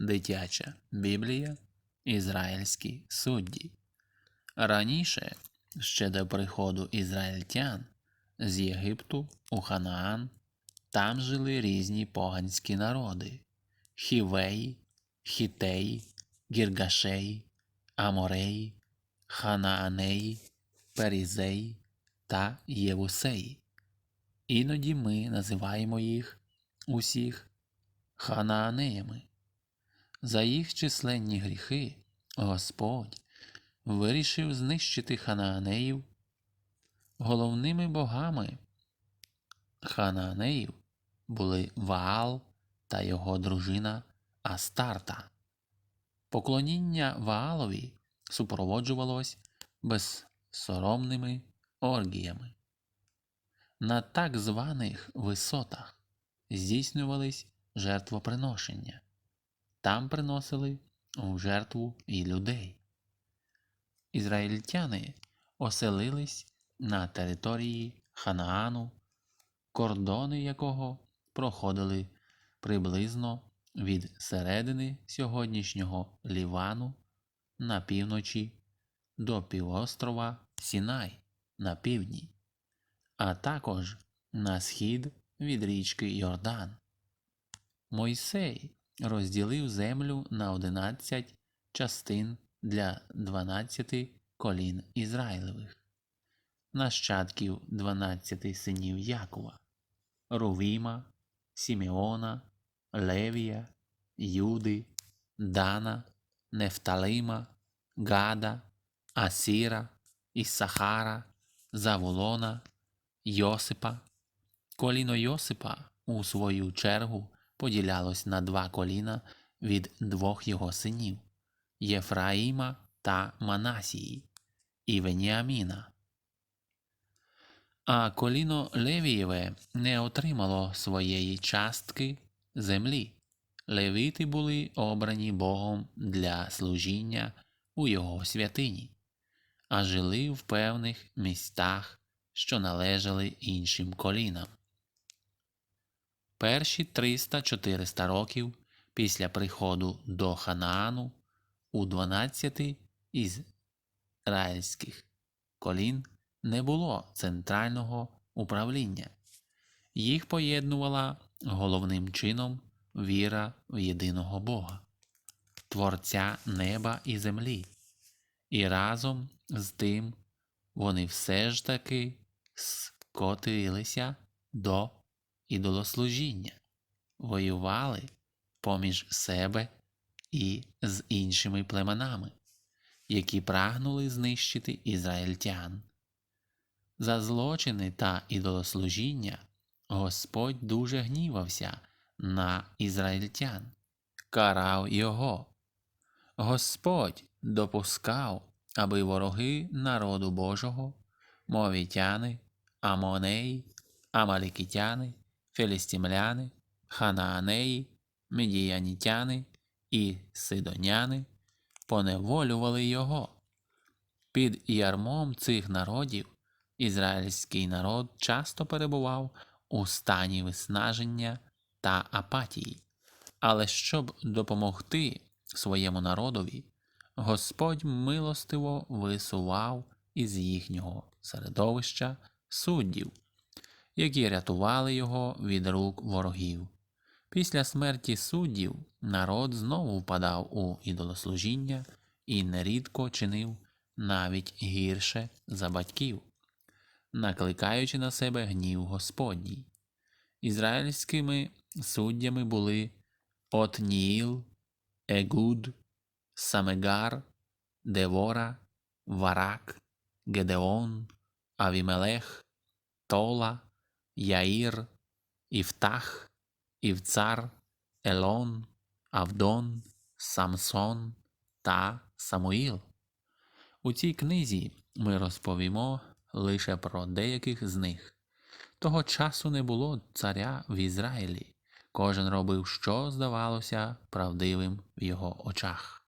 Дитяча Біблія, Ізраїльські судді. Раніше, ще до приходу ізраїльтян з Єгипту у Ханаан, там жили різні поганські народи хівеї, хітеї, гіргашеї, амореї, ханаанеї, перізеї та євусеї. Іноді ми називаємо їх усіх ханаанеями. За їх численні гріхи Господь вирішив знищити ханаанеїв. Головними богами ханаанеїв були Ваал та його дружина Астарта. Поклоніння Ваалові супроводжувалось безсоромними оргіями. На так званих висотах здійснювались жертвоприношення. Там приносили в жертву і людей. Ізраїльтяни оселились на території Ханаану, кордони якого проходили приблизно від середини сьогоднішнього Лівану на півночі до півострова Сінай на півдні, а також на схід від річки Йордан. Мойсей розділив землю на 11 частин для 12 колін Ізраїлевих, нащадків 12 синів Якова, Рувіма, Сімеона, Левія, Юди, Дана, Нефталима, Гада, Асіра, Іссахара, Заволона, Йосипа. Коліно Йосипа у свою чергу поділялось на два коліна від двох його синів Єфраїма та Манасії і Веніаміна. А коліно Левієве не отримало своєї частки землі. Левіти були обрані Богом для служіння у його святині, а жили в певних містах, що належали іншим колінам. Перші 300-400 років після приходу до Ханаану у 12 із ізраїльських колін не було центрального управління. Їх поєднувала головним чином віра в єдиного Бога, Творця неба і землі, і разом з тим вони все ж таки скотилися до ідолослужіння, воювали поміж себе і з іншими племенами, які прагнули знищити ізраїльтян. За злочини та ідолослужіння Господь дуже гнівався на ізраїльтян, карав його. Господь допускав, аби вороги народу Божого, мовітяни, амонеї, амалікітяни, філістімляни, ханаанеї, медіянітяни і сидоняни поневолювали його. Під ярмом цих народів ізраїльський народ часто перебував у стані виснаження та апатії, але щоб допомогти своєму народові, Господь милостиво висував із їхнього середовища суддів, які рятували його від рук ворогів. Після смерті суддів народ знову впадав у ідолослужіння і нерідко чинив навіть гірше за батьків, накликаючи на себе гнів Господній. Ізраїльськими суддями були Отніїл, Егуд, Самегар, Девора, Варак, Гедеон, Авімелех, Тола, Яїр, Іфтах, Івцар, Елон, Авдон, Самсон та Самуїл. У цій книзі ми розповімо лише про деяких з них. Того часу не було царя в Ізраїлі. Кожен робив, що здавалося правдивим в його очах.